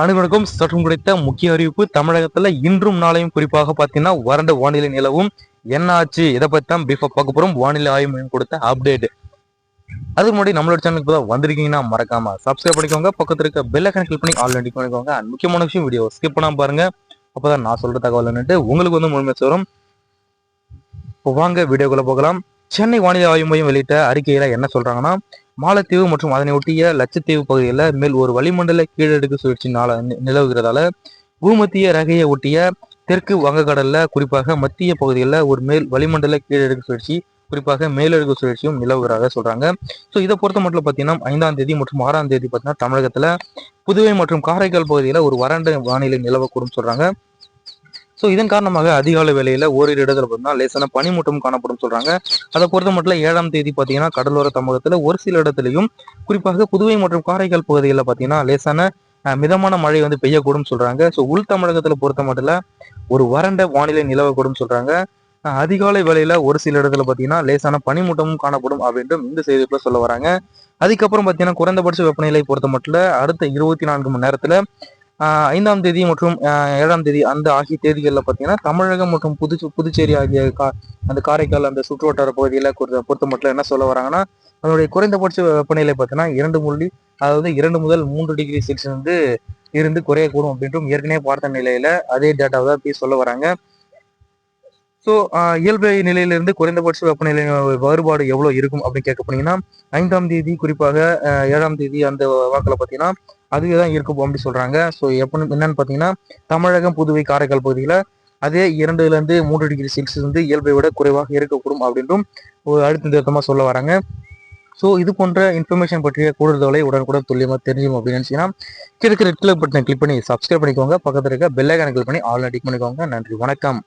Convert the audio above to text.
அனைவருக்கும் சற்றும் கிடைத்த முக்கிய அறிவிப்பு. தமிழகத்துல இன்றும் நாளையும் குறிப்பாக பார்த்தீங்கன்னா வறண்ட வானிலை நிலவும். என்ன ஆச்சு? இதை பத்தி தான் பீஃபா பார்க்க போறோம். வானிலை ஆய்வு மையம் கொடுத்த அப்டேட் அதுக்கு முன்னாடி நம்மளோட சேனலுக்கு இப்போ வந்திருக்கீங்கன்னா மறக்காம சப்ஸ்கிரைப் பண்ணிக்கோங்க. பக்கத்துல இருக்க பெல் ஐக்கன் கிளிக் பண்ணி ஆல் பண்ணிக்கோங்க. முக்கியமான விஷயம் வீடியோ ஸ்கிப் பண்ணாம பாருங்க. அப்பதான் நான் சொல்ற தகவல் என்னட்டு உங்களுக்கு வந்து முழுமை வரும் இப்போ வாங்க வீடியோக்குள்ள போகலாம். சென்னை வானிலை ஆய்வு மையம் வெளியிட்ட அறிக்கையில என்ன சொல்றாங்கன்னா மாலத்தீவு மற்றும் அதனை ஒட்டிய லட்சத்தீவு பகுதியில் மேல் ஒரு வளிமண்டல கீழடுக்கு சுழற்சி நாள நிலவுகிறதால பூமத்திய ரகையை ஒட்டிய தெற்கு வங்கக்கடல்ல குறிப்பாக மத்திய பகுதிகளில் ஒரு மேல் வளிமண்டல கீழடுக்கு சுழற்சி குறிப்பாக மேலடுக்கு சுழற்சியும் நிலவுகிறதாக சொல்றாங்க. ஸோ இதை பொறுத்த மட்டும் பார்த்தீங்கன்னா ஐந்தாம் தேதி மற்றும் ஆறாம் தேதி பார்த்தீங்கன்னா தமிழகத்துல புதுவை மற்றும் காரைக்கால் பகுதியில் ஒரு வறண்ட வானிலை நிலவக்கூடும் சொல்றாங்க. ஸோ இதன் காரணமாக அதிகாலை வேலையில் ஓரிரு இடத்துல பார்த்தீங்கன்னா லேசான பனிமூட்டம் காணப்படும் சொல்றாங்க. அதை பொறுத்த மட்டும் ஏழாம் தேதி பார்த்தீங்கன்னா கடலோர தமிழகத்துல ஒரு சில இடத்துலையும் குறிப்பாக புதுவை மற்றும் காரைக்கால் பகுதிகளில் பார்த்தீங்கன்னா லேசான மிதமான மழை வந்து பெய்யக்கூடும் சொல்றாங்க. ஸோ உள் தமிழகத்தில் பொறுத்த மட்டும் ஒரு வறண்ட வானிலை நிலவக்கூடும் சொல்றாங்க. அதிகாலை வேலையில ஒரு சில இடத்துல பார்த்தீங்கன்னா லேசான பனிமூட்டமும் காணப்படும் அப்படின்றும் இந்த செய்திக்குள்ள சொல்ல வராங்க. அதுக்கப்புறம் பார்த்தீங்கன்னா குறைந்தபட்ச வெப்பநிலை பொறுத்த மட்டும் அடுத்த இருபத்தி நான்கு மணி நேரத்துல ஐந்தாம் தேதி மற்றும் ஏழாம் தேதி அந்த ஆகிய தேதிகளில் பார்த்தீங்கன்னா தமிழகம் மற்றும் புது புதுச்சேரி ஆகிய கா அந்த காரைக்கால் அந்த சுற்றுவட்டார பகுதியில் பொறுத்த மட்டும் என்ன சொல்ல வராங்கன்னா அதனுடைய குறைந்தபட்ச வெப்பநிலை பார்த்தீங்கன்னா இரண்டு புள்ளி அதாவது இரண்டு முதல் மூன்று டிகிரி செல்சியஸ் வந்து இருந்து குறையக்கூடும் அப்படின்றும் ஏற்கனவே பார்த்த நிலையில அதே டேட்டாவை தான் போய் சொல்ல வராங்க. ஸோ இயல்பு நிலையிலிருந்து குறைந்தபட்ச வெப்பநிலை வேறுபாடு எவ்வளோ இருக்கும் அப்படின்னு கேட்க போனீங்கன்னா ஐந்தாம் தேதி குறிப்பாக ஏழாம் தேதி அந்த வாக்கில் பார்த்தீங்கன்னா அதுவே தான் இருக்கும் அப்படின்னு சொல்றாங்க. ஸோ எப்போ என்னன்னு பார்த்தீங்கன்னா தமிழகம் புதுவை காரைக்கால் பகுதியில் அதே இரண்டுலேருந்து மூன்று டிகிரி செல்சியஸ் வந்து இயல்பை விட குறைவாக இருக்கக்கூடும் அப்படின்றும் ஒரு அழுத்த திருத்தமாக சொல்ல வராங்க. ஸோ இது போன்ற இன்ஃபர்மேஷன் பற்றிய கூடுதலை உடனுக்குடன் துல்லியமாக தெரிஞ்சும் அப்படின்னு நினச்சிங்கன்னா கிழக்கு ரெட் கலர் பட்டனை கிளிக் பண்ணி சப்ஸ்கிரைப் பண்ணிக்கோங்க. பக்கத்தில் இருக்க பெல்லைக்கான கிளிக் பண்ணி ஆல் அடிக் பண்ணிக்கோங்க. நன்றி வணக்கம்.